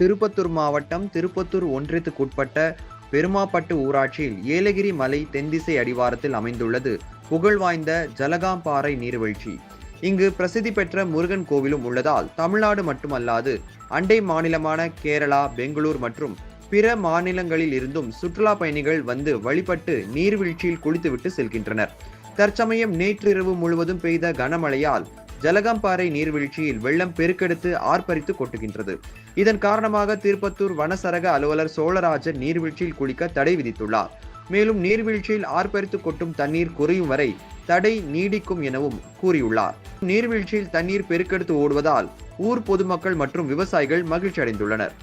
திருப்பத்தூர் மாவட்டம் திருப்பத்தூர் ஒன்றியத்துக்குட்பட்ட பெருமாப்பட்டு ஊராட்சியில் ஏலகிரி மலை தென்திசை அடிவாரத்தில் அமைந்துள்ளது. புகழ்வாய்ந்த ஜலகாம்பாறை நீர்வீழ்ச்சி. இங்கு பிரசித்தி பெற்ற முருகன் கோவிலும் உள்ளதால் தமிழ்நாடு மட்டுமல்லாது அண்டை மாநிலமான கேரளா பெங்களூர் மற்றும் பிற மாநிலங்களில் இருந்தும் சுற்றுலா பயணிகள் வந்து வழிபட்டு நீர்வீழ்ச்சியில் குளித்துவிட்டு செல்கின்றனர். தற்சமயம் நேற்றிரவு முழுவதும் பெய்த கனமழையால் ஜலகம்பாறை நீர்வீழ்ச்சியில் வெள்ளம் பெருக்கெடுத்து ஆர்ப்பரித்து கொட்டுகின்றது. இதன் காரணமாக திருப்பத்தூர் வனசரக அலுவலர் சோழராஜன் நீர்வீழ்ச்சியில் குளிக்க தடை விதித்துள்ளார். மேலும் நீர்வீழ்ச்சியில் ஆர்ப்பரித்து கொட்டும் தண்ணீர் குறையும் வரை தடை நீடிக்கும் எனவும் கூறியுள்ளார். நீர்வீழ்ச்சியில் தண்ணீர் பெருக்கெடுத்து ஓடுவதால் ஊர் பொதுமக்கள் மற்றும் விவசாயிகள் மகிழ்ச்சி அடைந்துள்ளனர்